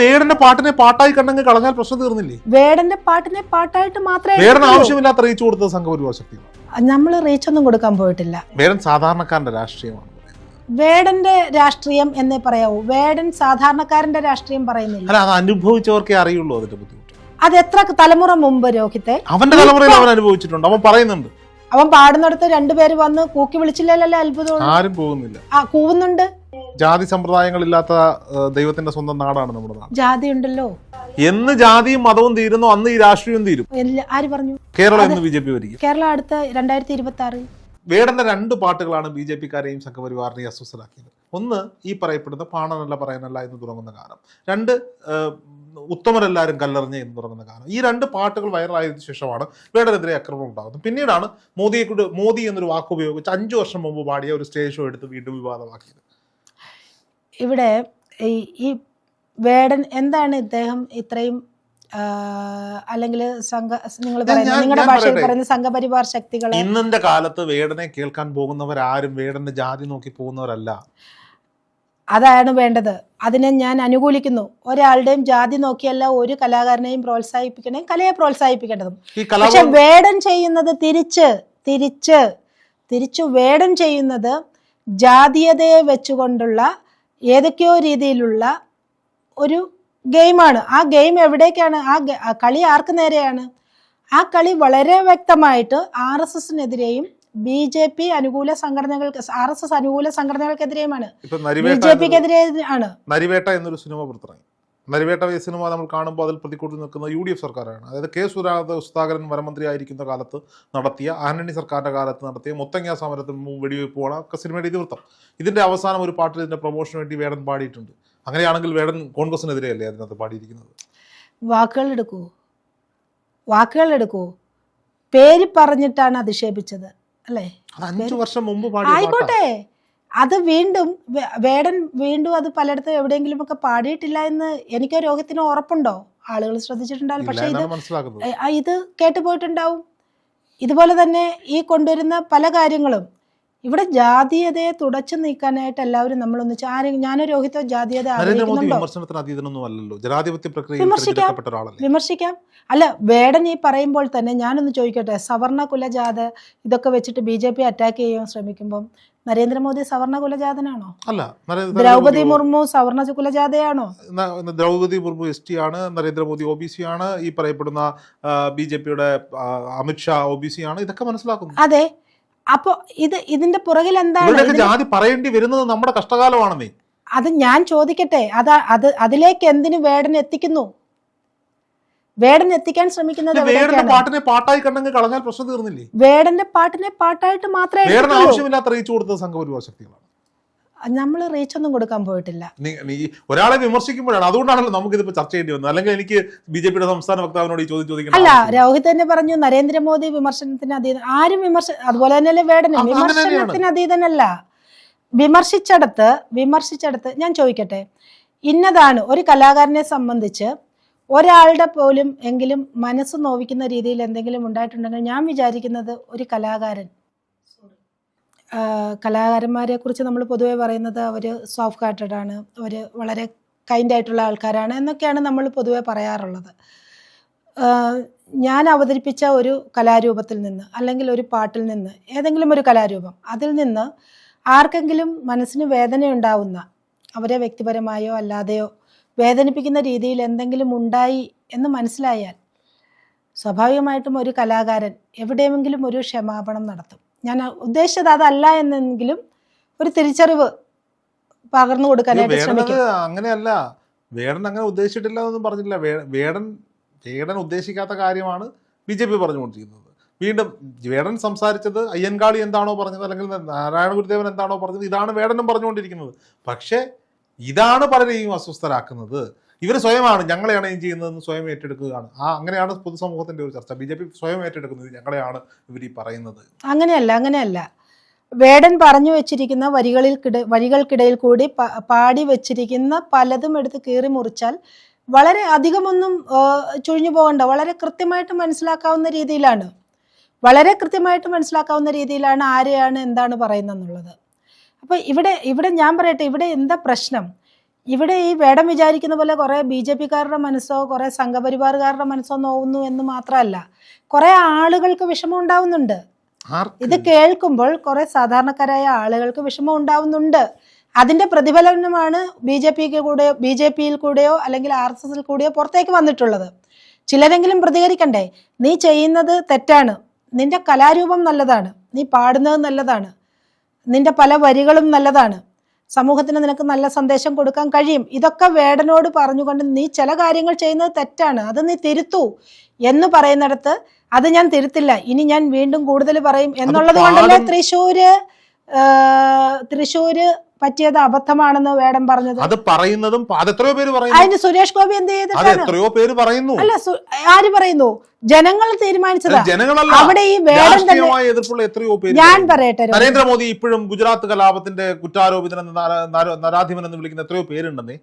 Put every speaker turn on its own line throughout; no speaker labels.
വേടന്റെ പാട്ടിനെ പാട്ടായി കണ്ടെങ്കിൽ കളഞ്ഞാൽ പ്രശ്നം തീർന്നില്ലേ?
വേടന്റെ പാട്ടിനെ പാട്ടായിട്ട് മാത്രമേ
വേടന് ആവശ്യമില്ലാത്ത റീച്ച് കൊടുത്തത് സംഘപരിവാർ ശക്തി
നമ്മൾ റീച്ച് ഒന്നും കൊടുക്കാൻ പോയിട്ടില്ല.
വേടൻ സാധാരണക്കാരന്റെ രാഷ്ട്രീയമാണ്.
വേടന്റെ രാഷ്ട്രീയം എന്നേ പറയാവൂ. വേടൻ സാധാരണക്കാരന്റെ രാഷ്ട്രീയം പറയുന്നില്ല.
അല്ല അത് അനുഭവിച്ചവർക്കേ അറിയുള്ളൂ അതിന്റെ ബുദ്ധിമുട്ട്.
അത് എത്ര തലമുറ മുമ്പ് രോഹിത്തെ?
അവന്റെ തലമുറയിൽ അവൻ അനുഭവിച്ചിട്ടുണ്ട്. അവൻ പറയുന്നുണ്ട്.
അവൻ പാടുന്നിടത്ത് രണ്ടുപേര് വന്ന് കൂക്കി വിളിച്ചില്ലല്ലോ അത്ഭുതം?
ആരും പോകുന്നില്ല.
ആ കൂവുന്നുണ്ട്.
ജാതി സമ്പ്രദായങ്ങളില്ലാത്ത ദൈവത്തിന്റെ സ്വന്തം നാടാണ് നമ്മുടെ നാട്.
ജാതി ഉണ്ടല്ലോ
എന്ന് ജാതിയും മതവും തീരുന്നു അന്ന് ഈ രാഷ്ട്രീയവും തീരും.
എല്ലാ- ആര് പറഞ്ഞു?
കേരളം ബി ജെ പി വരിക
കേരളം അടുത്ത രണ്ടായിരത്തി ഇരുപത്തി ആറ്
വേടന്റെ രണ്ട് പാട്ടുകളാണ് ബി ജെ പിക്കാരെയും സംഘപരിവാറിനെയും അസ്വസ്ഥരാക്കിയത്. ഒന്ന് ഈ പറയപ്പെടുന്ന പാണനല്ല പറയാനല്ല എന്ന് തുടങ്ങുന്ന ഗാനം. രണ്ട് ഏഹ്, ഉത്തമരെല്ലാവരും കല്ലെറിഞ്ഞ് എന്ന് തുടങ്ങുന്ന ഗാനം. ഈ രണ്ട് പാട്ടുകൾ വൈറലായതിനു ശേഷമാണ് വേടനെതിരെ ആക്രമണം ഉണ്ടാകുന്നത്. പിന്നീടാണ് മോദിയെ കൊണ്ട് മോദി എന്നൊരു വാക്ക് ഉപയോഗിച്ച് അഞ്ചു വർഷം മുമ്പ് പാടിയ ഒരു സ്റ്റേജ് ഷോ എടുത്ത് വീണ്ടും വിവാദമാക്കിയത്.
ഇവിടെ ഈ ഈ വേടൻ എന്താണ് ഇദ്ദേഹം ഇത്രയും അല്ലെങ്കിൽ സംഘ നിങ്ങൾ നിങ്ങളുടെ ഭാഷയിൽ പറയുന്ന സംഘപരിവാർ ശക്തികൾ
ഇന്നത്തെ കാലത്ത് വേടനെ കേൾക്കാൻ പോകുന്നവർ ആരും വേടന്റെ ജാതി നോക്കി പോകുന്നവരല്ല.
അതാണ് വേണ്ടത്. അതിനെ ഞാൻ അനുകൂലിക്കുന്നു. ഒരാളുടെയും ജാതി നോക്കിയല്ല ഒരു കലാകാരനെയും പ്രോത്സാഹിപ്പിക്കണേ കലയെ പ്രോത്സാഹിപ്പിക്കേണ്ടതും. പക്ഷെ വേടൻ ചെയ്യുന്നത് തിരിച്ച് തിരിച്ച് തിരിച്ചു വേടൻ ചെയ്യുന്നത് ജാതീയതയെ വെച്ചുകൊണ്ടുള്ള ഏതൊക്കെയോ രീതിയിലുള്ള ഒരു ഗെയിമാണ്. ആ ഗെയിം എവിടേക്കാണ്? ആ കളി ആർക്ക് നേരെയാണ്? ആ കളി വളരെ വ്യക്തമായിട്ട് ആർ എസ് എസിനെതിരെയും ബി ജെ പി അനുകൂല സംഘടനകൾക്ക് ആർ എസ് എസ് അനുകൂല സംഘടനകൾക്കെതിരെയുമാണ്. ബി ജെ പിക്കെതിരെ ആണ്.
നരിവേട്ട എന്നൊരു സിനിമ പുറത്തിറങ്ങി. നരിവേട്ട ഈ സിനിമ നമ്മൾ കാണുമ്പോൾ അതിൽ പ്രതിക്കൂട്ടിൽ നിൽക്കുന്ന യു ഡി എഫ് സർക്കാരാണ്. അതായത് കെ സുരാത സുധാകരൻ വനമന്ത്രി ആയിരിക്കുന്ന കാലത്ത് നടത്തിയ ആന്റണി സർക്കാരിന്റെ കാലത്ത് നടത്തിയ മുത്തങ്ങ സമരത്തിന് മുമ്പ് വെടിവെപ്പോണ് ഒക്കെ സിനിമയുടെ ഇതിവൃത്തം. ഇതിന്റെ അവസാനം ഒരു പാട്ടിൽ ഇതിന്റെ പ്രൊമോഷന് വേണ്ടി വേടൻ പാടിയിട്ടുണ്ട്. അങ്ങനെയാണെങ്കിൽ വേടൻ കോൺഗ്രസിനെതിരെയല്ലേ അതിനകത്ത് പാടിയിരിക്കുന്നത്?
വാക്കുകൾ എടുക്കൂ. വാക്കുകൾ എടുക്കൂ. പേര് പറഞ്ഞിട്ടാണ് അധിക്ഷേപിച്ചത് അല്ലേ?
അഞ്ചു വർഷം മുമ്പ്
ആയിക്കോട്ടെ. അത് വീണ്ടും വേടൻ വീണ്ടും അത് പലയിടത്തും എവിടെയെങ്കിലും ഒക്കെ പാടിയിട്ടില്ല എന്ന് എനിക്ക് രോഗത്തിന് ഉറപ്പുണ്ടോ? ആളുകൾ ശ്രദ്ധിച്ചിട്ടുണ്ടാവും പക്ഷേ ഇത് ഇത് കേട്ടു പോയിട്ടുണ്ടാവും ഇതുപോലെ തന്നെ ഈ കൊണ്ടുവരുന്ന പല കാര്യങ്ങളും. ഇവിടെ ജാതീയതയെ തുടച്ചു നീക്കാനായിട്ട് എല്ലാവരും നമ്മൾ ഒന്നിച്ച് ആരും ഞാനോ രോഹിതോ ജാതീയത വിമർശിക്കാം. വിമർശിക്കാം. അല്ല വേടൻ ഈ പറയുമ്പോൾ തന്നെ ഞാനൊന്ന് ചോദിക്കട്ടെ സവർണ കുലജാത ഇതൊക്കെ വെച്ചിട്ട് ബി ജെ പി അറ്റാക്ക് ചെയ്യാൻ ശ്രമിക്കുമ്പം നരേന്ദ്രമോദി സവർണ കുലജാതനാണോ
അല്ല ദ്രൗപദി
ദ്രൗപതി മുർമു സവർണ കുലജാതയാണോ
ദ്രൗപതി മുർമു എസ് ടി ആണ് നരേന്ദ്രമോദി ഒ ബി സി ആണ് ഈ പറയപ്പെടുന്ന ബി ജെ പിയുടെ അമിത്ഷാ ഒ ബി സി ആണ് ഇതൊക്കെ മനസ്സിലാക്കുന്നു.
അതെ. അപ്പൊ ഇത് ഇതിന്റെ പുറകിൽ എന്താണ്
ജാതി പറയേണ്ടി വരുന്നത് നമ്മുടെ കഷ്ടകാലമാണെന്നേ.
അത് ഞാൻ ചോദിക്കട്ടെ. അതാ അത് അതിലേക്ക് എന്തിനു വേടൻ എത്തിക്കുന്നു? വേടൻ എത്തിക്കാൻ ശ്രമിക്കുന്നത്
വേടന്റെ പാട്ടിനെ പാട്ടായി കണ്ടെങ്കിൽ കളഞ്ഞാൽ പ്രശ്നം തീർന്നില്ലേ?
വേടന്റെ പാട്ടിനെ പാട്ടായിട്ട് മാത്രമേ
വേടന് ആവശ്യമില്ലാത്ത റീച്ച് കൊടുത്തത് സംഘപരിവാർ ശക്തികളാണ്.
നമ്മൾ റീച്ച് ഒന്നും കൊടുക്കാൻ പോയിട്ടില്ല.
ഒരാളെ വിമർശിക്കുമ്പോഴാണ്. അതുകൊണ്ടാണല്ലോ നമുക്ക് ഇതിപ്പോ ചർച്ച ചെയ്യേണ്ടി വന്നത്. അല്ലെങ്കിൽ എനിക്ക് ബി ജെ പിയുടെ സംസ്ഥാന വക്താവിനോട് ഈ ചോദ്യം ചോദിക്കണം
അല്ല രോഹിത് തന്നെ പറഞ്ഞു നരേന്ദ്രമോദി വിമർശനത്തിന് അതീതം ആരും വിമർശ അതുപോലെ തന്നെയല്ലേ വേടനെ. വിമർശനത്തിന് അതീതനല്ല. വിമർശിച്ചടത്ത് വിമർശിച്ചടത്ത് ഞാൻ ചോദിക്കട്ടെ. ഇന്നതാണ് ഒരു കലാകാരനെ സംബന്ധിച്ച് ഒരാളുടെ പോലും എങ്കിലും മനസ്സ് നോവിക്കുന്ന രീതിയിൽ എന്തെങ്കിലും ഉണ്ടായിട്ടുണ്ടെങ്കിൽ ഞാൻ വിചാരിക്കുന്നത് ഒരു കലാകാരൻ. കലാകാരന്മാരെ കുറിച്ച് നമ്മൾ പൊതുവെ പറയുന്നത് അവർ സോഫ്റ്റ് ഹാർട്ടഡ് ആണ് അവർ വളരെ കൈൻഡ് ആയിട്ടുള്ള ആൾക്കാരാണ് എന്നൊക്കെയാണ് നമ്മൾ പൊതുവെ പറയാറുള്ളത്. ഞാൻ അവതരിപ്പിച്ച ഒരു കലാരൂപത്തിൽ നിന്ന് അല്ലെങ്കിൽ ഒരു പാട്ടിൽ നിന്ന് ഏതെങ്കിലും ഒരു കലാരൂപം അതിൽ നിന്ന് ആർക്കെങ്കിലും മനസ്സിന് വേദന ഉണ്ടാവുന്ന അവരെ വ്യക്തിപരമായോ അല്ലാതെയോ വേദനിപ്പിക്കുന്ന രീതിയിൽ എന്തെങ്കിലും ഉണ്ടായി എന്ന് മനസ്സിലായാൽ സ്വാഭാവികമായിട്ടും ഒരു കലാകാരൻ എവിടെയെങ്കിലും ഒരു ക്ഷമാപണം നടത്തും. ഞാൻ ഉദ്ദേശിച്ചത് അതല്ല എന്നെങ്കിലും ഒരു തിരിച്ചറിവ് പകർന്നു കൊടുക്കാനായിട്ട് ശ്രമിക്കും.
അങ്ങനെയല്ല. വേടൻ അങ്ങനെ ഉദ്ദേശിച്ചിട്ടില്ല എന്നൊന്നും പറഞ്ഞില്ല വേടൻ വേടൻ ഉദ്ദേശിക്കാത്ത കാര്യമാണ് ബി ജെ പി പറഞ്ഞുകൊണ്ടിരിക്കുന്നത്. വീണ്ടും വേടൻ സംസാരിച്ചത് അയ്യൻകാളി എന്താണോ പറഞ്ഞത് അല്ലെങ്കിൽ നാരായണ ഗുരുദേവൻ എന്താണോ പറഞ്ഞത് ഇതാണ് വേടനും പറഞ്ഞുകൊണ്ടിരിക്കുന്നത്. പക്ഷേ ഇതാണ് പലരെയും അസ്വസ്ഥരാക്കുന്നത്. ഇവർ സ്വയമാണ് ഞങ്ങളെയാണ് ഈ ചെയ്യുന്നതെന്ന് സ്വയം ഏറ്റെടുക്കുകയാണ്. ആ അങ്ങനെയാണ് പൊതുസമൂഹത്തിന്റെ ഒരു ചർച്ച. ബി ജെ പി സ്വയം ഏറ്റെടുക്കുന്നത് ഞങ്ങളെയാണ് ഇവർ ഈ പറയുന്നത്.
അങ്ങനെയല്ല അങ്ങനെയല്ല. വേടൻ പറഞ്ഞു വെച്ചിരിക്കുന്ന വരികളിൽ കിട വരികൾക്കിടയിൽ കൂടി പാടി വെച്ചിരിക്കുന്ന പലതും എടുത്ത് കീറി മുറിച്ചാൽ വളരെ അധികമൊന്നും ചുഴിഞ്ഞു പോകണ്ട വളരെ കൃത്യമായിട്ട് മനസ്സിലാക്കാവുന്ന രീതിയിലാണ്. വളരെ കൃത്യമായിട്ട് മനസ്സിലാക്കാവുന്ന രീതിയിലാണ് ആരെയാണ് എന്താണ് പറയുന്നത് എന്നുള്ളത് അപ്പോൾ ഇവിടെ ഇവിടെ ഞാൻ പറയട്ടെ ഇവിടെ എന്താ പ്രശ്നം? ഇവിടെ ഈ വേടം വിചാരിക്കുന്ന പോലെ കുറേ ബി ജെ പിക്കാരുടെ മനസ്സോ കുറേ സംഘപരിവാറുകാരുടെ മനസ്സോ നോവുന്നു എന്ന് മാത്രമല്ല കുറേ ആളുകൾക്ക് വിഷമം ഉണ്ടാവുന്നുണ്ട്. ഇത് കേൾക്കുമ്പോൾ കുറെ സാധാരണക്കാരായ ആളുകൾക്ക് വിഷമം ഉണ്ടാവുന്നുണ്ട്. അതിന്റെ പ്രതിഫലനമാണ് ബി ജെ പിക്ക് കൂടെയോ ബി ജെ പിയിൽ കൂടെയോ അല്ലെങ്കിൽ ആർ എസ് എസിൽ കൂടെയോ പുറത്തേക്ക് വന്നിട്ടുള്ളത്. ചിലരെങ്കിലും പ്രതികരിക്കണ്ടേ നീ ചെയ്യുന്നത് തെറ്റാണ്. നിന്റെ കലാരൂപം നല്ലതാണ്. നീ പാടുന്നത് നല്ലതാണ്. നിന്റെ പല വരികളും നല്ലതാണ്. സമൂഹത്തിന് നിനക്ക് നല്ല സന്ദേശം കൊടുക്കാൻ കഴിയും. ഇതൊക്കെ വേടനോട് പറഞ്ഞുകൊണ്ട് നീ ചില കാര്യങ്ങൾ ചെയ്യുന്നത് തെറ്റാണ്. അത് നീ തിരുത്തു എന്ന് പറയുന്നിടത്ത് അത് ഞാൻ തിരുത്തില്ല. ഇനി ഞാൻ വീണ്ടും കൂടുതൽ പറയും എന്നുള്ളത് കൊണ്ടല്ലേ തൃശ്ശൂര് തൃശ്ശൂര് പറ്റിയത് അബദ്ധമാണെന്ന് വേടം പറഞ്ഞത്.
അത് പറയുന്നതും അത് എത്രയോ പേര് പറയുന്നു.
അതിന് സുരേഷ് ഗോപി എന്ത്
അത്
ചെയ്തിട്ടാണ്
എത്രയോ പേര് പറയുന്നു.
അല്ല സു- ആര് പറയുന്നു? ജനങ്ങൾ തീരുമാനിച്ചതാ.
ജനങ്ങളല്ല.
അവിടെ ഈ വേടം തന്നെ
രാഷ്ട്രീയമായ എതിർപ്പുള്ള എത്രയോ പേര്
ഞാൻ
പറയുന്നു.
പറയട്ടെ.
നരേന്ദ്രമോദി ഇപ്പോഴും ഗുജറാത്ത് കലാപത്തിന്റെ കുറ്റാരോപിതൻ നരാധിപൻ എന്ന് വിളിക്കുന്ന എത്രയോ പേരുണ്ടെന്ന്.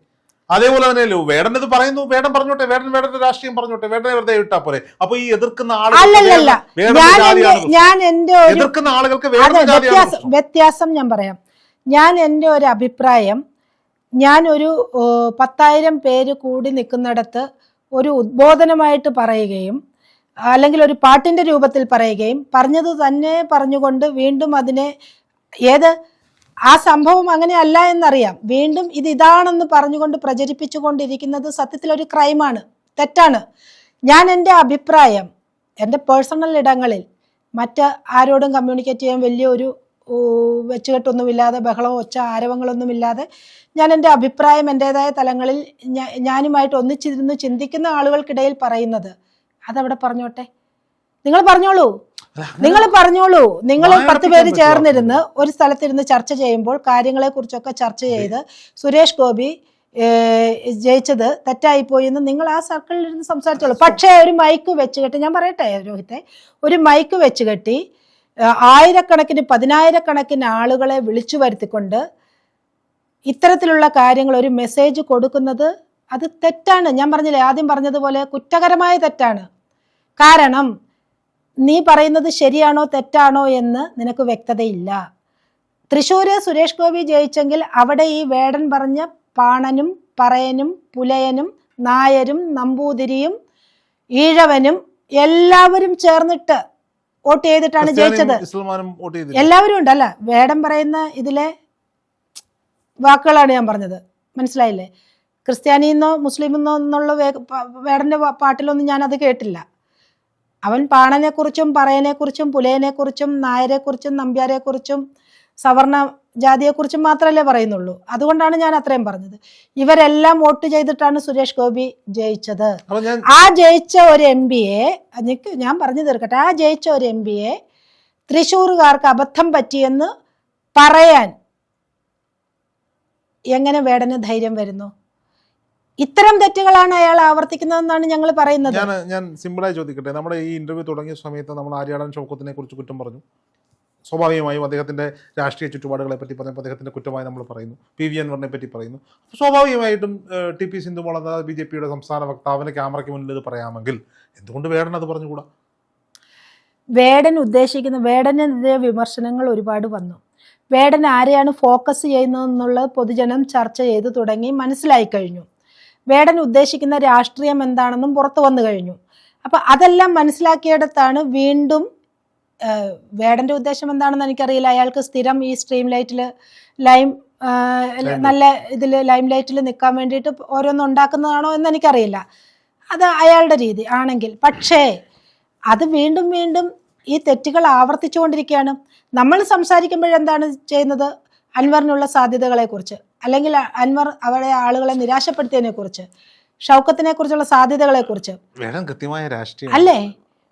അതേപോലെ തന്നെയല്ലോ വേടൻ ഇത് പറയുന്നു. വേടൻ പറഞ്ഞോട്ടെ വേടൻ വേടന്റെ രാഷ്ട്രീയം പറഞ്ഞോട്ടെ വേടനെ വെറുതെ ഇട്ടാ പോരെ. അപ്പൊ ഈ എതിർക്കുന്ന
അല്ലല്ലല്ല.
ആളുകൾ
ഞാൻ എന്റെ ഞാൻ എന്റെ ഒരു
എതിർക്കുന്ന ആളുകൾക്ക്
അതെ
വേടന്റെ ജാതിയാണ്
വ്യത്യാസം
പ്രശ്നം.
വ്യത്യാസം ഞാൻ പറയാം. ഞാൻ എന്റെ ഒരു അഭിപ്രായം ഞാനൊരു പത്തായിരം പേര് കൂടി നിൽക്കുന്നിടത്ത് ഒരു ഉദ്ബോധനമായിട്ട് പറയുകയും അല്ലെങ്കിൽ ഒരു പാട്ടിന്റെ രൂപത്തിൽ പറയുകയും പറഞ്ഞത് തന്നെ പറഞ്ഞുകൊണ്ട് വീണ്ടും അതിനെ ഏത് ആ സംഭവം അങ്ങനെയല്ല എന്നറിയാം. വീണ്ടും ഇത് ഇതാണെന്ന് പറഞ്ഞുകൊണ്ട് പ്രചരിപ്പിച്ചുകൊണ്ടിരിക്കുന്നത് സത്യത്തിൽ ഒരു ക്രൈമാണ് തെറ്റാണ്. ഞാൻ എന്റെ അഭിപ്രായം എന്റെ പേഴ്സണൽ ഇടങ്ങളിൽ മറ്റ് ആരോടും കമ്മ്യൂണിക്കേറ്റ് ചെയ്യാൻ വലിയ ഒരു വെച്ചുകെട്ടൊന്നുമില്ലാതെ ബഹളമോ ഒച്ച ആരവങ്ങളൊന്നുമില്ലാതെ ഞാൻ എന്റെ അഭിപ്രായം എന്റേതായ തലങ്ങളിൽ ഞാനുമായിട്ട് ഒന്നിച്ചിരുന്ന് ചിന്തിക്കുന്ന ആളുകൾക്കിടയിൽ പറയുന്നത്. അതവിടെ പറഞ്ഞോട്ടെ? നിങ്ങൾ പറഞ്ഞോളൂ. നിങ്ങൾ പറഞ്ഞോളൂ. നിങ്ങൾ പത്ത് പേര് ചേർന്നിരുന്ന് ഒരു സ്ഥലത്തിരുന്ന് ചർച്ച ചെയ്യുമ്പോൾ കാര്യങ്ങളെ കുറിച്ചൊക്കെ ചർച്ച ചെയ്ത് സുരേഷ് ഗോപി ജയിച്ചത് തെറ്റായി തെറ്റായിപ്പോയി എന്ന് നിങ്ങൾ ആ സർക്കിളിൽ ഇരുന്ന് സംസാരിച്ചോളൂ പക്ഷേ ഒരു മൈക്ക് വെച്ച് കെട്ടി ഞാൻ പറയട്ടെ രോഹിത്തെ ഒരു മൈക്ക് വെച്ച് കെട്ടി ആയിരക്കണക്കിന് പതിനായിരക്കണക്കിന് ആളുകളെ വിളിച്ചു വരുത്തിക്കൊണ്ട് ഇത്തരത്തിലുള്ള കാര്യങ്ങൾ ഒരു മെസ്സേജ് കൊടുക്കുന്നത് അത് തെറ്റാണ്. ഞാൻ പറഞ്ഞില്ലേ ആദ്യം പറഞ്ഞതുപോലെ കുറ്റകരമായ തെറ്റാണ്. കാരണം നീ പറയുന്നത് ശരിയാണോ തെറ്റാണോ എന്ന് നിനക്ക് വ്യക്തതയില്ല. തൃശ്ശൂര് സുരേഷ് ഗോപി ജയിച്ചെങ്കിൽ അവിടെ ഈ വേടൻ പറഞ്ഞ പാണനും പറയനും പുലയനും നായരും നമ്പൂതിരിയും ഈഴവനും എല്ലാവരും ചേർന്നിട്ട് വോട്ട് ചെയ്തിട്ടാണ് ജയിച്ചത്. എല്ലാവരും ഉണ്ടല്ല വേടം പറയുന്ന ഇതിലെ വാക്കുകളാണ് ഞാൻ പറഞ്ഞത്. മനസ്സിലായില്ലേ? ക്രിസ്ത്യാനിന്നോ മുസ്ലിമെന്നോ എന്നുള്ള എന്നോ എന്നുള്ള വേടന്റെ പാട്ടിലൊന്നും ഞാൻ അത് കേട്ടില്ല. അവൻ പാണനെക്കുറിച്ചും പറയനെക്കുറിച്ചും പുലയനെക്കുറിച്ചും നായരെക്കുറിച്ചും നമ്പ്യാരെക്കുറിച്ചും സവർണ ജാതിയെക്കുറിച്ചും മാത്രമല്ലേ പറയുന്നുള്ളൂ. അതുകൊണ്ടാണ് ഞാൻ അത്രയും പറഞ്ഞത്. ഇവരെല്ലാം വോട്ട് ചെയ്തിട്ടാണ് സുരേഷ് ഗോപി ജയിച്ചത്. ആ ജയിച്ച ഒരു എം പിയെ എ ഞാൻ പറഞ്ഞു തീർക്കട്ടെ ആ ജയിച്ച ഒരു എം പിയെ തൃശ്ശൂറുകാർക്ക് അബദ്ധം പറ്റിയെന്ന് പറയാൻ എങ്ങനെ വേടന് ധൈര്യം വരുന്നു? ഇത്തരം തെറ്റുകളാണ് അയാൾ ആവർത്തിക്കുന്നതെന്നാണ് ഞങ്ങൾ പറയുന്നത്.
ഞാൻ ഞാൻ സിമ്പിളായി ചോദിക്കട്ടെ. നമ്മുടെ ഈ ഇന്റർവ്യൂ തുടങ്ങിയ സമയത്ത് നമ്മൾ ആര്യാടൻ ഷൗക്കത്തിനെ കുറിച്ച് കുറ്റം പറഞ്ഞു. സ്വാഭാവികമായും അദ്ദേഹത്തിന്റെ രാഷ്ട്രീയ ചുറ്റുപാടുകളെ പറ്റി പറഞ്ഞപ്പോൾ അദ്ദേഹത്തിന്റെ കുറ്റമായി നമ്മൾ പറയുന്നു. പി വി അൻവറിനെ പറ്റി പറയുന്നു. സ്വാഭാവികമായിട്ടും ടി പി സിന്ധു എന്ന ബി ജെ പിയുടെ സംസ്ഥാന വക്താവിന് ക്യാമറയ്ക്ക് മുന്നിൽ ഇത് പറയാമെങ്കിൽ എന്തുകൊണ്ട് വേടൻ അത് പറഞ്ഞുകൂടാ?
വേടൻ ഉദ്ദേശിക്കുന്ന വേടനെതിരെ വിമർശനങ്ങൾ ഒരുപാട് വന്നു. വേടൻ ആരെയാണ് ഫോക്കസ് ചെയ്യുന്നതെന്നുള്ളത് പൊതുജനം ചർച്ച ചെയ്തു തുടങ്ങി മനസ്സിലായി കഴിഞ്ഞു. വേടൻ ഉദ്ദേശിക്കുന്ന രാഷ്ട്രീയം എന്താണെന്നും പുറത്തു വന്നു കഴിഞ്ഞു. അപ്പം അതെല്ലാം മനസ്സിലാക്കിയിടത്താണ് വീണ്ടും വേടന്റെ ഉദ്ദേശം എന്താണെന്ന് എനിക്കറിയില്ല. അയാൾക്ക് സ്ഥിരം ഈ സ്ട്രീം ലൈറ്റിൽ ലൈം. നല്ല ഇതിൽ ലൈം ലൈറ്റിൽ നിൽക്കാൻ വേണ്ടിയിട്ട് ഓരോന്ന് ഉണ്ടാക്കുന്നതാണോ എന്ന് എനിക്കറിയില്ല. അത് അയാളുടെ രീതി ആണെങ്കിൽ. പക്ഷേ അത് വീണ്ടും വീണ്ടും ഈ തെറ്റുകൾ ആവർത്തിച്ചുകൊണ്ടിരിക്കുകയാണ്. നമ്മൾ സംസാരിക്കുമ്പോഴെന്താണ് ചെയ്യുന്നത്? അൻവറിനുള്ള സാധ്യതകളെക്കുറിച്ച്. അല്ലെങ്കിൽ അൻവർ അവരെ ആളുകളെ നിരാശപ്പെടുത്തിയതിനെ കുറിച്ച് ഷൗക്കത്തിനെ കുറിച്ചുള്ള സാധ്യതകളെ കുറിച്ച്
വേടൻ കൃത്യമായ രാഷ്ട്രീയം.
അല്ലേ?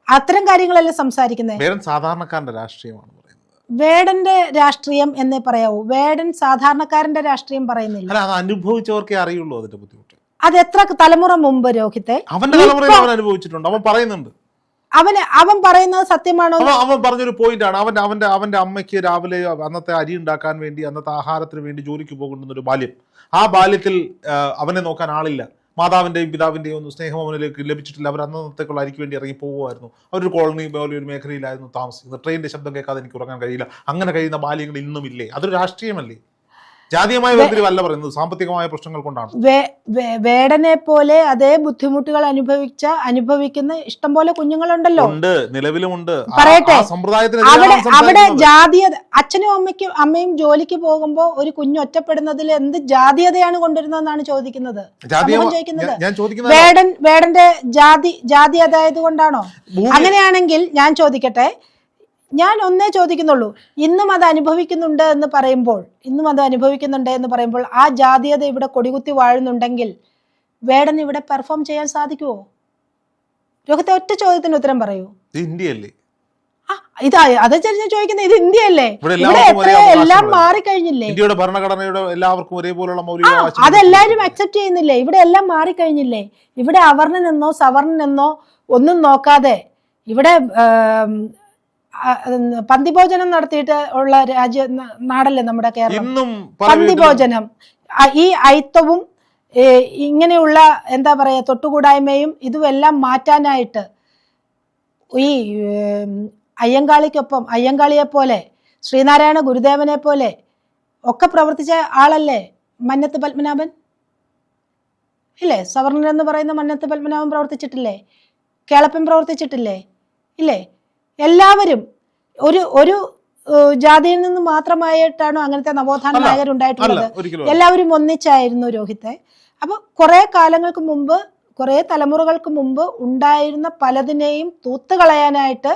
അത്തരം കാര്യങ്ങളല്ലേ സംസാരിക്കുന്നത്
വേടൻ സാധാരണക്കാരന്റെ രാഷ്ട്രീയമാണ് പറയുന്നത്.
വേടന്റെ രാഷ്ട്രീയം എന്നേ പറയാവൂ. വേടൻ സാധാരണക്കാരന്റെ രാഷ്ട്രീയം പറയുന്നില്ല.
അല്ല അത് അനുഭവിച്ചവർക്കേ അറിയുള്ളൂ അതിന്റെ ബുദ്ധിമുട്ട്.
അത് എത്ര തലമുറ മുമ്പ് രോഹിത്തെ?
അവന്റെ തലമുറയിൽ അവൻ അനുഭവിച്ചിട്ടുണ്ട്. അവൻ പറയുന്നുണ്ട്.
അവന് അവൻ പറയുന്നത് സത്യമാണോ?
അവൻ അവൻ പറഞ്ഞൊരു പോയിന്റ് ആണ് അവന്റെ അവന്റെ അവന്റെ അമ്മയ്ക്ക് രാവിലെ അന്നത്തെ അരി ഉണ്ടാക്കാൻ വേണ്ടി അന്നത്തെ ആഹാരത്തിന് വേണ്ടി ജോലിക്ക് പോകുന്ന ഒരു ബാല്യം. ആ ബാല്യത്തിൽ ആ, അവനെ നോക്കാൻ ആളില്ല. മാതാവിന്റെയും പിതാവിന്റെയും ഒന്നും സ്നേഹം അവനിലേക്ക് ലഭിച്ചിട്ടില്ല. അവർ അന്നത്തേക്കുള്ള അരിക്ക് വേണ്ടി ഇറങ്ങി പോകുമായിരുന്നു അവരൊരു കോളനി പോലെ ഒരു മേഖലയിലായിരുന്നു താമസിക്കുന്നത്. ട്രെയിനിന്റെ ശബ്ദം കേൾക്കാതെ എനിക്ക് ഉറങ്ങാൻ കഴിയില്ല. അങ്ങനെ കഴിയുന്ന ബാല്യങ്ങൾ ഇന്നുമില്ലേ? അതൊരു രാഷ്ട്രീയമല്ലേ? ജാതീയമായ വേർതിരിവല്ല പറയുന്നത് സാമ്പത്തികമായ പ്രശ്നങ്ങൾ കൊണ്ടാണ്.
വേടനെ പോലെ അതേ ബുദ്ധിമുട്ടുകൾ അനുഭവിച്ച അനുഭവിക്കുന്ന ഇഷ്ടം പോലെ കുഞ്ഞുങ്ങളുണ്ടല്ലോ.
ഉണ്ട് നിലവിലുമുണ്ട്
പറയട്ടെ. അവിടെ അവിടെ. ജാതീയത അച്ഛനും അമ്മയ്ക്കും അമ്മയും ജോലിക്ക് പോകുമ്പോൾ ഒരു കുഞ്ഞ് ഒറ്റപ്പെടുന്നതിൽ എന്ത് ജാതീയതയാണ് കൊണ്ടുവരുന്നതെന്നാണ് ചോദിക്കുന്നത്? ചോദിക്കുന്നത്. വേടൻ വേടന്റെ ജാതി ജാതി അതായത് കൊണ്ടാണോ അങ്ങനെയാണെങ്കിൽ ഞാൻ ചോദിക്കട്ടെ. ഞാൻ ഒന്നേ ചോദിക്കുന്നുള്ളൂ. ഇന്നും അത് അനുഭവിക്കുന്നുണ്ട് എന്ന് പറയുമ്പോൾ ഇന്നും അത് അനുഭവിക്കുന്നുണ്ട് എന്ന് പറയുമ്പോൾ ആ ജാതീയത ഇവിടെ കൊടികുത്തി വാഴുന്നുണ്ടെങ്കിൽ വേടൻ ഇവിടെ പെർഫോം ചെയ്യാൻ സാധിക്കുമോ രോഹിത്തെ ഒറ്റ ചോദ്യത്തിന് ഉത്തരം പറയൂ.
ഇത് ഇന്ത്യയല്ലേ?
ഇതാ അത് ഞാൻ ചോദിക്കുന്നത് ഇത് ഇന്ത്യയല്ലേ?
ഇവിടെ
എത്രയോ എല്ലാം. മാറിക്കഴിഞ്ഞില്ലേ?
ഇന്ത്യയുടെ ഭരണഘടനയുടെ എല്ലാവർക്കും ഒരേപോലുള്ള മൗലിക അതെല്ലാവരും
അതെല്ലാരും അക്സെപ്റ്റ് ചെയ്യുന്നില്ലേ? ഇവിടെ എല്ലാം മാറിക്കഴിഞ്ഞില്ലേ? ഇവിടെ അവർണനെന്നോ സവർണനെന്നോ ഒന്നും നോക്കാതെ ഇവിടെ പന്തിഭോജനം നടത്തിയിട്ട് ഉള്ള രാജ്യ നാടല്ലേ നമ്മുടെ കേരളം? പന്തിഭോജനം. ഈ അയിത്തവും ഇങ്ങനെയുള്ള എന്താ പറയാ തൊട്ടുകൂടായ്മയും ഇതുമെല്ലാം മാറ്റാനായിട്ട് ഈ അയ്യങ്കാളിക്കൊപ്പം അയ്യങ്കാളിയെ പോലെ ശ്രീനാരായണ ഗുരുദേവനെ പോലെ ഒക്കെ പ്രവർത്തിച്ച ആളല്ലേ മന്നത്ത് പത്മനാഭൻ? ഇല്ലേ? സവർണൻ എന്ന് പറയുന്ന മന്നത്ത് പത്മനാഭൻ പ്രവർത്തിച്ചിട്ടില്ലേ? കേളപ്പൻ പ്രവർത്തിച്ചിട്ടില്ലേ? ഇല്ലേ? എല്ലാവരും ഒരു ഒരു ജാതിയിൽ നിന്ന് മാത്രമായിട്ടാണോ അങ്ങനത്തെ നവോത്ഥാന
നായകരുണ്ടായിട്ടുള്ളത്
എല്ലാവരും ഒന്നിച്ചായിരുന്നു രോഹിത്തെ. അപ്പൊ കുറെ കാലങ്ങൾക്ക് മുമ്പ് കുറെ തലമുറകൾക്ക് മുമ്പ് ഉണ്ടായിരുന്ന പലതിനെയും തൂത്തുകളയാനായിട്ട്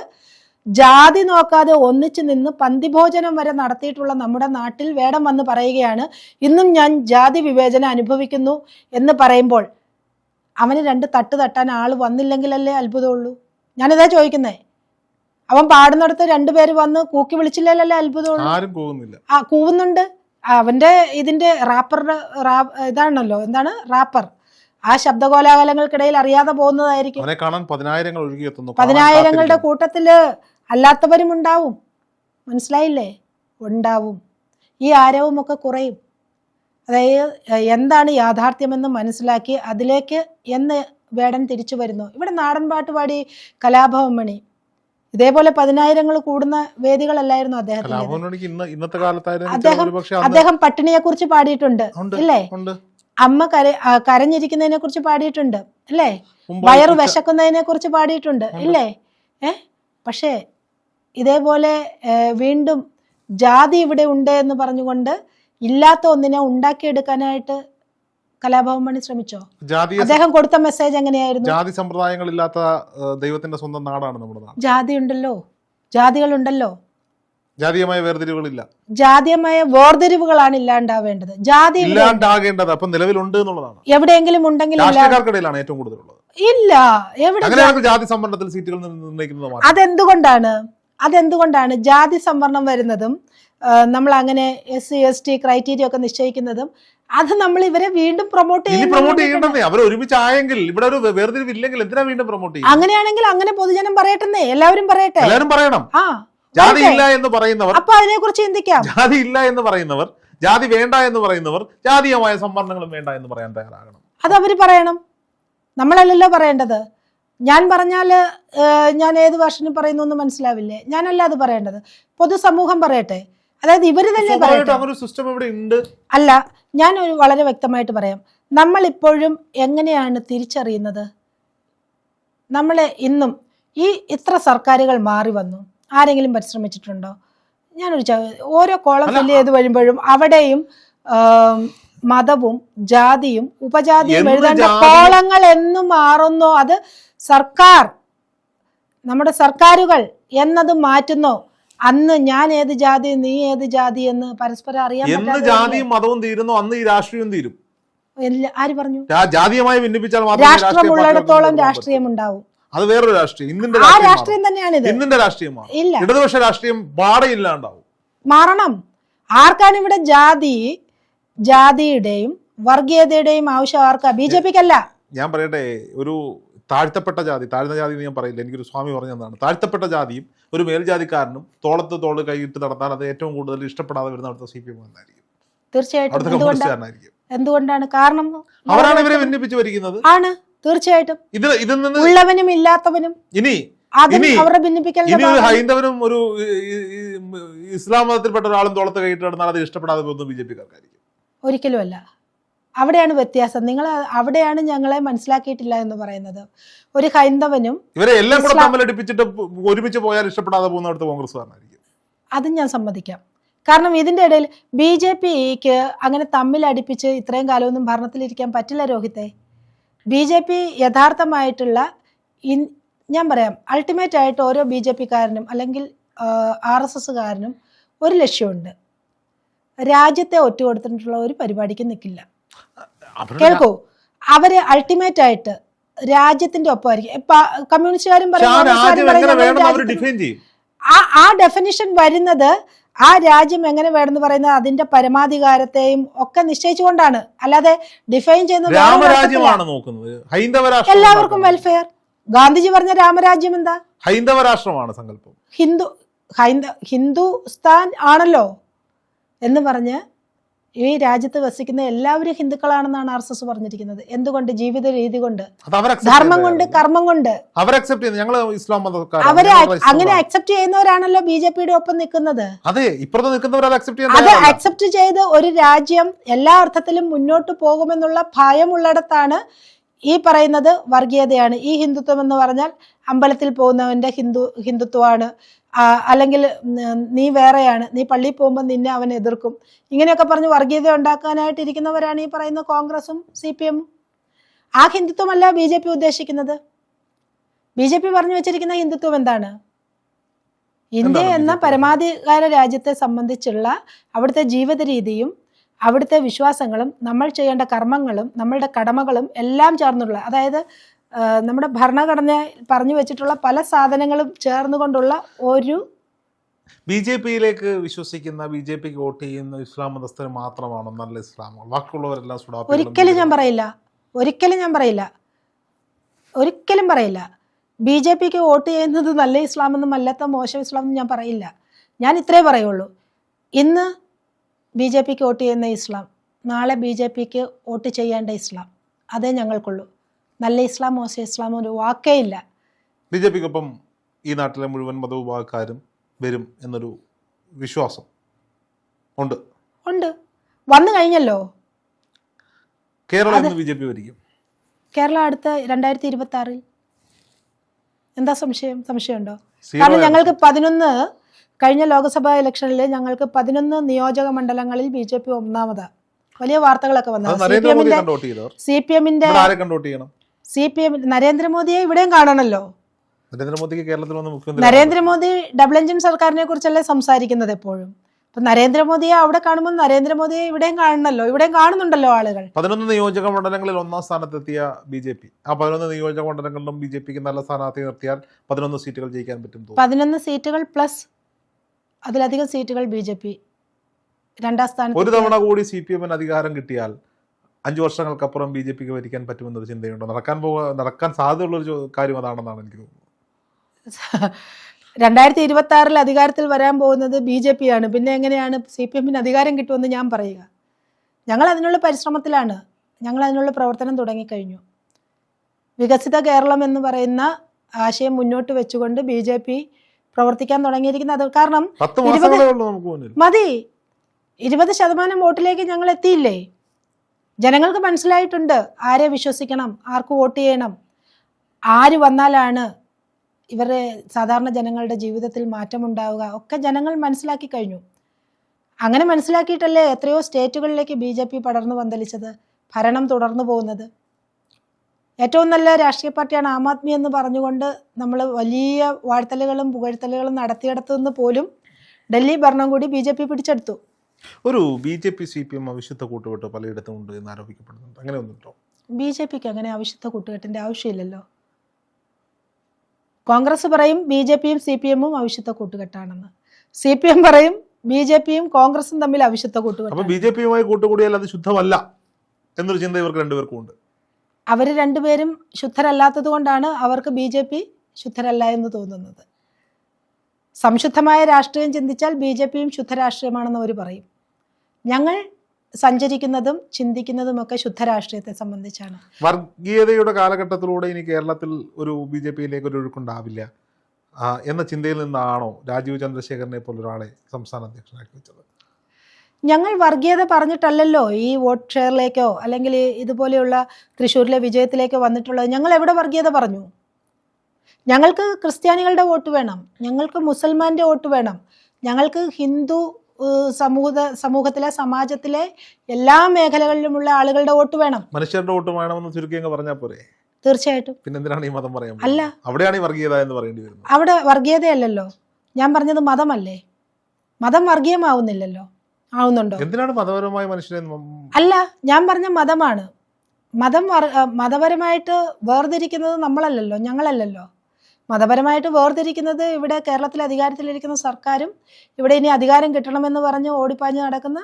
ജാതി നോക്കാതെ ഒന്നിച്ചു നിന്ന് പന്തിഭോജനം വരെ നടത്തിയിട്ടുള്ള നമ്മുടെ നാട്ടിൽ വേടം വന്ന് പറയുകയാണ് ഇന്നും ഞാൻ ജാതി വിവേചനം അനുഭവിക്കുന്നു എന്ന് പറയുമ്പോൾ അവന് രണ്ട് തട്ട് തട്ടാൻ ആൾ വന്നില്ലെങ്കിലല്ലേ അത്ഭുതമുള്ളൂ? ഞാനിതാ ചോദിക്കുന്നേ അവൻ പാടുന്നിടത്ത് രണ്ടുപേര് വന്ന് കൂക്കി വിളിച്ചില്ലല്ലോ അത്ഭുതമുള്ളൂ
ആരും പോകുന്നില്ല
ആ കൂവുന്നുണ്ട്. അവന്റെ ഇതിന്റെ റാപ്പറുടെ ഇതാണല്ലോ എന്താണ്? റാപ്പർ. ആ ശബ്ദകോലാഹലങ്ങൾക്കിടയിൽ അറിയാതെ പോകുന്നതായിരിക്കും.
അവനെ കാണാൻ പതിനായിരങ്ങൾ ഒഴുകിയെത്തുന്നു. കാണാൻ
പതിനായിരങ്ങളുടെ. കൂട്ടത്തിൽ അല്ലാത്തവരും ഉണ്ടാവും. മനസ്സിലായില്ലേ? ഉണ്ടാവും. ഈ ആരവമൊക്കെ കുറയും. അതായത് എന്താണ് യാഥാർത്ഥ്യമെന്ന് മനസ്സിലാക്കി അതിലേക്ക് എന്ന് വേടൻ തിരിച്ചു വരുന്നു. ഇവിടെ നാടൻ പാട്ട് പാടി കലാഭവൻ മണി. ഇതേപോലെ പതിനായിരങ്ങൾ കൂടുന്ന വേദികളല്ലായിരുന്നു അദ്ദേഹത്തിന് അദ്ദേഹം- അദ്ദേഹം പട്ടിണിയെ കുറിച്ച് പാടിയിട്ടുണ്ട്
അല്ലേ
ഇല്ലേ? അമ്മ കര കരഞ്ഞിരിക്കുന്നതിനെ കുറിച്ച് പാടിയിട്ടുണ്ട് അല്ലേ വയറ് വിശക്കുന്നതിനെ കുറിച്ച് പാടിയിട്ടുണ്ട്. ഇല്ലേ? ഏ? പക്ഷേ ഇതേപോലെ വീണ്ടും ജാതി ഇവിടെ ഉണ്ട് എന്ന് പറഞ്ഞുകൊണ്ട് ഇല്ലാത്ത ഒന്നിനെ ഉണ്ടാക്കിയെടുക്കാനായിട്ട് കലാഭവൻ മണി ശ്രമിച്ചോ?
ജാതി
അദ്ദേഹം കൊടുത്ത മെസ്സേജ് എങ്ങനെയായിരുന്നു?
ജാതി സമ്പ്രദായങ്ങളില്ലാത്ത ഇല്ലാത്ത ദൈവത്തിന്റെ സ്വന്തം നാടാണ് നമ്മുടെ നാട്.
ജാതി ഉണ്ടല്ലോ ജാതികളുണ്ടല്ലോ.
ജാതീയമായ വേർതിരിവുകളില്ല.
ജാതീയമായ വേർതിരിവുകളാണ് ഇല്ലാണ്ടാവേണ്ടത്. ജാതി
ഇല്ലാണ്ടാകേണ്ടത് അപ്പൊ നിലവിലുണ്ട് എന്നുള്ളതാണ്.
എവിടെയെങ്കിലും ഉണ്ടെങ്കിൽ ഇല്ല
രാഷ്ട്രീയക്കാർക്കിടയിലാണ് ഏറ്റവും കൂടുതലുള്ളത്.
ഇല്ല. എവിടെ
ജാതി സംവരണത്തിൽ സീറ്റുകൾ നിർണയിക്കുന്നത്
അതെന്തുകൊണ്ടാണ്? അതെന്തുകൊണ്ടാണ് ജാതി സംവരണം വരുന്നതും നമ്മൾ അങ്ങനെ S C S T criteria ഒക്കെ നിശ്ചയിക്കുന്നതും അത് നമ്മൾ ഇവരെ വീണ്ടും പ്രൊമോട്ട്
ഇനി പ്രൊമോട്ട് ചെയ്യണ്ടെന്നേ അവർ ഒരുമിച്ച് ആയെങ്കിൽ ഇവിടെ ഒരു വേർതിരിവ് ഇല്ലെങ്കിൽ എന്തിനാ വീണ്ടും പ്രൊമോട്ട് ചെയ്യും
അങ്ങനെയാണെങ്കിൽ അങ്ങനെ പൊതുജനം പറയട്ടെന്നേ. എല്ലാവരും പറയട്ടെ.
എല്ലാവരും പറയണം.
ആ
ജാതി ഇല്ല എന്ന് പറയുന്നവർ
അപ്പൊ അതിനെ കുറിച്ച് ചിന്തിക്കാം.
ജാതി ഇല്ല എന്ന് പറയുന്നവർ ജാതി വേണ്ട എന്ന് പറയുന്നവർ ജാതീയമായ സംവരണങ്ങളും വേണ്ട എന്ന് പറയാൻ തയ്യാറാകണം.
അത് അവർ പറയണം. നമ്മളല്ലല്ലോ പറയേണ്ടത്. ഞാൻ പറഞ്ഞാൽ ഞാൻ ഏത് ഭാഷനും പറയുന്നു എന്ന് മനസ്സിലാവില്ലേ? ഞാനല്ല അത് പറയേണ്ടത്. പൊതുസമൂഹം പറയട്ടെ. അതായത് ഇവർ തന്നെ പറയട്ടെ. അല്ല ഞാൻ ഒരു വളരെ വ്യക്തമായിട്ട് പറയാം. നമ്മൾ ഇപ്പോഴും എങ്ങനെയാണ് തിരിച്ചറിയുന്നത്? നമ്മളെ ഇന്നും ഈ ഇത്ര സർക്കാരുകൾ മാറി വന്നു. ആരെങ്കിലും പരിശ്രമിച്ചിട്ടുണ്ടോ? ഞാനൊരു ഓരോ കോളം ഫില്ല് ചെയ്ത് വരുമ്പോഴും അവിടെയും മതവും ജാതിയും ഉപജാതിയും എഴുതേണ്ട കോളങ്ങൾ എന്നും മാറുന്നോ. അത് സർക്കാർ നമ്മുടെ സർക്കാരുകൾ എന്നത് മാറ്റുന്നോ. അന്ന് ഞാൻ ഏത് ജാതി നീ ഏത് ജാതി എന്ന് പരസ്പരം അറിയാൻ
എന്ന് ജാതിയും മതവും തീരുന്നു അന്ന് ഈ രാഷ്ട്രീയം തീരും.
ആര് പറഞ്ഞു?
ജാതീയമായി ഭിന്നിപ്പിച്ചാൽ
രാഷ്ട്രമുള്ളിടത്തോളം രാഷ്ട്രീയം ഉണ്ടാവും.
അത് വേറൊരു രാഷ്ട്രീയം. ഇന്നിന്റെ
ആ
രാഷ്ട്രീയം
തന്നെയാണ്
ഇത്. ഇന്നിന്റെ രാഷ്ട്രീയമാണ്.
ഇല്ല.
ഇടതുപക്ഷ രാഷ്ട്രീയം പാടയില്ലാണ്ടാവും
മാറണം. ആർക്കാണ് ഇവിടെ ജാതി ജാതിയുടെയും വർഗീയതയുടെയും ആവശ്യം? ആർക്കാ? ബി ജെ പിക്കല്ല.
ഞാൻ പറയട്ടെ ഒരു താഴ്ത്തപ്പെട്ട ജാതി താഴ്ന്ന ജാതി എന്ന് ഞാൻ പറയില്ല. എനിക്കൊരു സ്വാമി പറഞ്ഞതാണ്. താഴ്ത്തപ്പെട്ട ജാതിയും ഒരു മേൽജാതിക്കാരനും തോളത്ത് തോൾ കൈയിട്ട് നടത്താൻ അത് ഏറ്റവും കൂടുതൽ ഇഷ്ടപ്പെടാതെ വരുന്ന അവിടുത്തെ സി പി എം എന്നായിരിക്കും
തീർച്ചയായിട്ടും. എന്തുകൊണ്ടാണ്? കാരണം
അവരാണ് ഇവരെ ഭിന്നിപ്പിച്ചു വരിക്കുന്നത്
ആണ്. തീർച്ചയായിട്ടും.
ഇത് ഇതിൽ നിന്ന്
ഉള്ളവനും ഇല്ലാത്തവനും
ഇനി ഹൈന്ദവനും ഒരു ഇസ്ലാം മതത്തിൽപ്പെട്ട ഒരാളും തോളത്ത് കൈയിട്ട് നടന്നാൽ അത് ഇഷ്ടപ്പെടാതെ പോകുന്നു ബി ജെ പിക്കാർക്കായിരിക്കും
ഒരിക്കലുമല്ല. അവിടെയാണ് വ്യത്യാസം. നിങ്ങൾ അവിടെയാണ് ഞങ്ങളെ മനസ്സിലാക്കിയിട്ടില്ല എന്ന് പറയുന്നത്. ഒരു ഹൈന്ദവനും
ഇവരെ എല്ലാം കൂടെ
ഇസ്ലാം-
തമ്മിലടിപ്പിച്ചിട്ട് ഒരുമിച്ച് പോയാൽ ഇഷ്ടപ്പെടാതെ
അതും ഞാൻ സമ്മതിക്കാം. കാരണം ഇതിന്റെ ഇടയിൽ ബി ജെ പിക്ക് അങ്ങനെ തമ്മിലടിപ്പിച്ച് ഇത്രയും കാലമൊന്നും ഭരണത്തിലിരിക്കാൻ പറ്റില്ല രോഹിത്തെ. ബി ജെ പി യഥാർത്ഥമായിട്ടുള്ള ഇൻ- ഞാൻ പറയാം അൾട്ടിമേറ്റ് ആയിട്ട് ഓരോ ബി ജെ പിക്കാരനും അല്ലെങ്കിൽ ആർ എസ് എസ്സുകാരനും ഒരു ലക്ഷ്യമുണ്ട്. രാജ്യത്തെ ഒറ്റുകൊടുത്തിട്ടുള്ള ഒരു പരിപാടിക്ക് നിൽക്കില്ല കേൾക്കൂ അവർ അൾട്ടിമേറ്റ് ആയിട്ട് രാജ്യത്തിന്റെ ഒപ്പമായിരിക്കും. കമ്മ്യൂണിസ്റ്റുകാരും
ആ
പറയും, ആ ആ ഡെഫിനിഷൻ വരുന്നത് ആ രാജ്യം എങ്ങനെ വേണമെന്ന് പറയുന്നത് അതിന്റെ പരമാധികാരത്തെയും ഒക്കെ നിശ്ചയിച്ചുകൊണ്ടാണ്. അല്ലാതെ ഡിഫൈൻ ചെയ്യുന്ന വേറെ ഒരു അർത്ഥത്തിലല്ല.
രാമരാജ്യമാണ് നോക്കുന്നത്. ഹൈന്ദവ
എല്ലാവർക്കും വെൽഫെയർ ഗാന്ധിജി പറഞ്ഞ രാമരാജ്യം എന്താ?
ഹൈന്ദവ രാഷ്ട്രമാണ് സങ്കല്പം.
ഹിന്ദു ഹൈന്ദ ഹിന്ദുസ്ഥാൻ ആണല്ലോ എന്ന് പറഞ്ഞ് ഈ രാജ്യത്ത് വസിക്കുന്ന എല്ലാവരും ഹിന്ദുക്കളാണെന്നാണ് ആർ എസ് എസ് പറഞ്ഞിരിക്കുന്നത്. എന്തുകൊണ്ട്? ജീവിത രീതി കൊണ്ട്. ധർമ്മം കൊണ്ട് കർമ്മം കൊണ്ട്.
അവർ അക്സെപ്റ്റ് ചെയ്യുന്നു ഇസ്ലാം
അവരെ അങ്ങനെ അക്സെപ്റ്റ് ചെയ്യുന്നവരാണല്ലോ ബി ജെ പിയുടെ ഒപ്പം നിൽക്കുന്നത്.
അതെ ഇപ്പുറത്ത് നിൽക്കുന്നവർ അത് അക്സെപ്റ്റ്
ചെയ്ത് ഒരു രാജ്യം എല്ലാ അർത്ഥത്തിലും മുന്നോട്ട് പോകുമെന്നുള്ള ഭയമുള്ളിടത്താണ് ഈ പറയുന്നത് വർഗീയതയാണ്. ഈ ഹിന്ദുത്വം എന്ന് പറഞ്ഞാൽ അമ്പലത്തിൽ പോകുന്നവന്റെ ഹിന്ദു ഹിന്ദുത്വമാണ്. അല്ലെങ്കിൽ നീ വേറെയാണ് നീ പള്ളിയിൽ പോകുമ്പോൾ നിന്നെ അവൻ എതിർക്കും. ഇങ്ങനെയൊക്കെ പറഞ്ഞ് വർഗീയത ഉണ്ടാക്കാനായിട്ട് ഇരിക്കുന്നവരാണ് ഈ പറയുന്ന കോൺഗ്രസും സി പി എമ്മും ആ ഹിന്ദുത്വമല്ല ബി ജെ പി ഉദ്ദേശിക്കുന്നത്. ബി ജെ പി പറഞ്ഞു വെച്ചിരിക്കുന്ന ഹിന്ദുത്വം എന്താണ്? ഇന്ത്യ എന്ന പരമാധികാര രാജ്യത്തെ സംബന്ധിച്ചുള്ള അവിടുത്തെ ജീവിത രീതിയും അവിടുത്തെ വിശ്വാസങ്ങളും നമ്മൾ ചെയ്യേണ്ട കർമ്മങ്ങളും നമ്മളുടെ കടമകളും എല്ലാം ചേർന്നുള്ള അതായത് നമ്മുടെ ഭരണഘടന പറഞ്ഞു വെച്ചിട്ടുള്ള പല സാധനങ്ങളും ചേർന്നുകൊണ്ടുള്ള ഒരു
ബി ജെ പിയിലേക്ക് വിശ്വസിക്കുന്ന ബി ജെ പിക്ക് വോട്ട് ചെയ്യുന്ന ഇസ്ലാം മതസ്ഥർ മാത്രമാണ് നല്ല ഇസ്ലാമുകൾ? ബാക്കിയുള്ളവരെല്ലാം
ഒരിക്കലും ഞാൻ പറയില്ല. ഒരിക്കലും ഞാൻ പറയില്ല. ഒരിക്കലും പറയില്ല. ബി ജെ പിക്ക് വോട്ട് ചെയ്യുന്നത് നല്ല ഇസ്ലാമെന്നും അല്ലാത്ത മോശം ഇസ്ലാമെന്നും ഞാൻ പറയില്ല. ഞാൻ ഇത്രേ പറയുള്ളൂ. ഇന്ന് ബി ജെ പിക്ക് വോട്ട് ചെയ്യുന്ന ഇസ്ലാം നാളെ ബി ജെ പിക്ക് വോട്ട് ചെയ്യേണ്ട ഇസ്ലാം. അതേ ഞങ്ങൾക്കുള്ളൂ. നല്ല ഇസ്ലാം മോശം ഇസ്ലാം ഒരു വാക്കേ ഇല്ല
ബി ജെ പിക്കൊപ്പം ഈ നാട്ടിലെ മുഴുവൻ മതവിഭാഗക്കാരും വരും എന്നൊരു വിശ്വാസം ഉണ്ട്.
ഉണ്ട്. വന്നു കഴിഞ്ഞല്ലോ.
കേരളം ബി ജെ പി ഭരിക്കും.
കേരള അടുത്ത രണ്ടായിരത്തി ഇരുപത്തി ആറിൽ എന്താ സംശയം? സംശയമുണ്ടോ? കാരണം ഞങ്ങൾക്ക് പതിനൊന്ന് കഴിഞ്ഞ ലോക്സഭാ ഇലക്ഷനിൽ ഞങ്ങൾക്ക് പതിനൊന്ന് നിയോജക മണ്ഡലങ്ങളിൽ ബി ജെ പി ഒന്നാമതാ. വലിയ വാർത്തകളൊക്കെ വന്നത് സി പി എമ്മിന്റെ സി പി എമ്മിന്റെ സി പി എം നരേന്ദ്രമോദിയെ ഇവിടെയും കാണണല്ലോ.
നരേന്ദ്രമോദിക്ക് കേരളത്തിൽ വന്ന് മുഖ്യമന്ത്രി
നരേന്ദ്രമോദി ഡബിൾ എഞ്ചിൻ സർക്കാരിനെ കുറിച്ചല്ലേ സംസാരിക്കുന്നത് എപ്പോഴും? അപ്പൊ നരേന്ദ്രമോദിയെ അവിടെ കാണുമ്പോൾ നരേന്ദ്രമോദിയെ ഇവിടെയും കാണണല്ലോ. ഇവിടെയും കാണുന്നുണ്ടല്ലോ ആളുകൾ.
പതിനൊന്ന് നിയോജക മണ്ഡലങ്ങളിൽ ഒന്നാം സ്ഥാനത്തെത്തിയ ബി ജെ പി. ആ പതിനൊന്ന് നിയോജക മണ്ഡലങ്ങളിലും ബി ജെ പിക്ക് നല്ല സ്ഥാനാർത്ഥി നിർത്തിയാൽ പതിനൊന്ന് സീറ്റുകൾ ജയിക്കാൻ പറ്റും
പതിനൊന്ന് സീറ്റുകൾ പ്ലസ് അതിലധികം സീറ്റുകൾ ബി ജെ പി രണ്ടാം
ഒരു തവണ കൂടി സി പി എമ്മിന് അധികാരം കിട്ടിയാൽ അഞ്ചു വർഷങ്ങൾക്കപ്പുറം ബി ജെ പിക്ക് ഭരിക്കാൻ പറ്റുമെന്നൊരു ചിന്തയുണ്ടോ? നടക്കാൻ പോകാൻ നടക്കാൻ സാധ്യതയുള്ളൊരു കാര്യം അതാണെന്നാണ് എനിക്ക് തോന്നുന്നത്.
രണ്ടായിരത്തി ഇരുപത്തി ആറിൽ അധികാരത്തിൽ വരാൻ പോകുന്നത് ബി ജെ പി ആണ് പിന്നെ എങ്ങനെയാണ് സി പി എമ്മിന് അധികാരം കിട്ടുമെന്ന് ഞാൻ പറയുക. ഞങ്ങൾ അതിനുള്ള പരിശ്രമത്തിലാണ് ഞങ്ങൾ അതിനുള്ള പ്രവർത്തനം തുടങ്ങിക്കഴിഞ്ഞു. വികസിത കേരളം എന്ന് പറയുന്ന ആശയം മുന്നോട്ട് വെച്ചുകൊണ്ട് ബി ജെ പി പ്രവർത്തിക്കാൻ തുടങ്ങിയിരിക്കുന്നത് കാരണം മതി. ഇരുപത് ശതമാനം വോട്ടിലേക്ക് ഞങ്ങൾ എത്തിയില്ലേ? ജനങ്ങൾക്ക് മനസ്സിലായിട്ടുണ്ട് ആരെ വിശ്വസിക്കണം ആർക്ക് വോട്ട് ചെയ്യണം ആര് വന്നാലാണ് ഇവരുടെ സാധാരണ ജനങ്ങളുടെ ജീവിതത്തിൽ മാറ്റമുണ്ടാവുക. ഒക്കെ ജനങ്ങൾ മനസ്സിലാക്കി കഴിഞ്ഞു. അങ്ങനെ മനസ്സിലാക്കിയിട്ടല്ലേ എത്രയോ സ്റ്റേറ്റുകളിലേക്ക് ബി ജെ പി പടർന്നു പന്തലിച്ചത് ഭരണം തുടർന്നു പോകുന്നത്. ഏറ്റവും നല്ല രാഷ്ട്രീയ പാർട്ടിയാണ് ആം ആദ്മി എന്ന് പറഞ്ഞുകൊണ്ട് നമ്മൾ വലിയ വാഴ്ത്തലുകളും പുകഴ്ത്തലുകളും നടത്തിയിടത്തു നിന്ന് പോലും ഡൽഹി ഭരണം കൂടി ബി ജെ പി പിടിച്ചെടുത്തു.
ഒരു B J P C P M അവിശുദ്ധ കൂട്ടുകെട്ട് പലയിടത്തും ഉണ്ട് എന്ന് ആരോപിക്കപ്പെടുന്നുണ്ട്. അങ്ങനെ ഒന്നുണ്ടോ?
ബി ജെ പിക്ക് അങ്ങനെ അവിശുദ്ധ കൂട്ടുകെട്ടിന്റെ ആവശ്യമില്ലല്ലോ. കോൺഗ്രസ് പറയും ബി ജെ പിയും സി പി എമ്മും അവിശുദ്ധ കൂട്ടുകെട്ടാണെന്ന്. സി പി എം പറയും ബി ജെ പിയും കോൺഗ്രസും തമ്മിൽ അവിശുദ്ധ
കൂട്ടുകെട്ട്
അപ്പോൾ
ബി ജെ പിയുമായി കൂട്ടുകൂടിയാൽ അത് ശുദ്ധമല്ല എന്നൊരു ചിന്ത ഇവർക്ക് രണ്ടുപേർക്കും ഉണ്ട്.
അവർ രണ്ടുപേരും ശുദ്ധരല്ലാത്തത് കൊണ്ടാണ് അവർക്ക് ബി ജെ പി ശുദ്ധരല്ല എന്ന് തോന്നുന്നത്. സംശുദ്ധമായ രാഷ്ട്രീയം ചിന്തിച്ചാൽ ബി ജെ പിയും ശുദ്ധരാഷ്ട്രീയമാണെന്ന് അവർ പറയും. ഞങ്ങൾ സഞ്ചരിക്കുന്നതും ചിന്തിക്കുന്നതുമൊക്കെ ശുദ്ധരാഷ്ട്രീയത്തെ സംബന്ധിച്ചാണ്.
വർഗീയതയുടെ കാലഘട്ടത്തിലൂടെ ഇനി കേരളത്തിൽ ഒരു ബി ജെ പിയിലേക്ക് ഒരു ഒഴുക്കുണ്ടാവില്ല എന്ന ചിന്തയിൽ നിന്നാണോ രാജീവ് ചന്ദ്രശേഖരനെ പോലെ ഒരാളെ സംസ്ഥാന അധ്യക്ഷനാക്കി വെച്ചത്?
ഞങ്ങൾ വർഗീയത പറഞ്ഞിട്ടല്ലല്ലോ ഈ വോട്ട് ഷെയറിലേക്കോ അല്ലെങ്കിൽ ഇതുപോലെയുള്ള തൃശ്ശൂരിലെ വിജയത്തിലേക്കോ വന്നിട്ടുള്ളത്. ഞങ്ങൾ എവിടെ വർഗീയത പറഞ്ഞു? ഞങ്ങൾക്ക് ക്രിസ്ത്യാനികളുടെ വോട്ട് വേണം. ഞങ്ങൾക്ക് മുസൽമാന്റെ വോട്ട് വേണം. ഞങ്ങൾക്ക് ഹിന്ദു സമൂഹ സമൂഹത്തിലെ സമാജത്തിലെ എല്ലാ മേഖലകളിലുമുള്ള ആളുകളുടെ വോട്ട് വേണം.
മനുഷ്യരുടെ വോട്ട് വേണമെന്ന് ചുരുക്കി അങ്ങ് പറഞ്ഞാൽ പോരെ?
തീർച്ചയായിട്ടും.
പിന്നെ എന്തിനാണ് ഈ മതം പറയാൻ
അല്ല.
അവിടെയാണ് ഈ വർഗീയത എന്ന് പറയേണ്ടി വരുന്നത്.
അവിടെ വർഗീയതയല്ലല്ലോ. ഞാൻ പറഞ്ഞത് മതമല്ലേ? മതം വർഗീയമാവുന്നില്ലല്ലോ. ആവുന്നുണ്ടോ?
എന്തിനാണ് മതപരമായ മനുഷ്യരെ
അല്ല ഞാൻ പറഞ്ഞ മതമാണ്. മതം മതപരമായിട്ട് വേർതിരിക്കുന്നത് നമ്മളല്ലല്ലോ ഞങ്ങളല്ലല്ലോ. മതപരമായിട്ട് വേർതിരിക്കുന്നത് ഇവിടെ കേരളത്തിൽ അധികാരത്തിലിരിക്കുന്ന സർക്കാരും ഇവിടെ ഇനി അധികാരം കിട്ടണമെന്ന് പറഞ്ഞ് ഓടിപ്പാഞ്ഞ് നടക്കുന്ന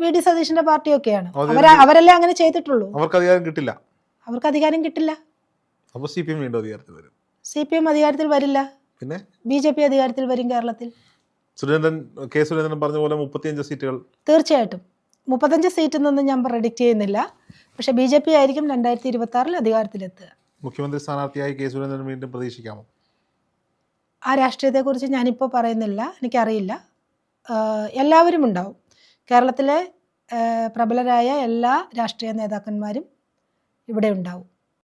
വി. ഡി. സതീഷിന്റെ പാർട്ടിയൊക്കെയാണ്. അവർ അവരല്ലേ അങ്ങനെ ചെയ്തിട്ടുള്ളൂ.
അവർക്ക് അധികാരം കിട്ടില്ല.
അവർക്ക് അധികാരം കിട്ടില്ല.
അപ്പോൾ സി പി എം വീണ്ടും അധികാരത്തിൽ വരും.
സി പി എം അധികാരത്തിൽ വരില്ല.
പിന്നെ?
ബി ജെ പി അധികാരത്തിൽ വരും കേരളത്തിൽ.
സുരേന്ദ്രൻ കെ. സുരേന്ദ്രൻ പറഞ്ഞ പോലെ മുപ്പത്തിയഞ്ച് സീറ്റുകൾ.
തീർച്ചയായിട്ടും. മുപ്പത്തഞ്ച് സീറ്റിൽ നിന്നും ഞാൻ പ്രഡിക്റ്റ് ചെയ്യുന്നില്ല. പക്ഷെ ബി ജെ പി ആയിരിക്കും രണ്ടായിരത്തി ഇരുപത്തി ആറിൽ അധികാരത്തിലെത്തുക.
മുഖ്യമന്ത്രി സ്ഥാനാർത്ഥിയായി കെ സുരേന്ദ്രൻ വീണ്ടും പ്രതീക്ഷിക്കാമോ?
ആ രാഷ്ട്രീയത്തെക്കുറിച്ച് ഞാനിപ്പോൾ പറയുന്നില്ല എനിക്കറിയില്ല. എല്ലാവരും ഉണ്ടാവും. കേരളത്തിലെ പ്രബലരായ എല്ലാ രാഷ്ട്രീയ നേതാക്കന്മാരും ഇവിടെ ഉണ്ടാവും.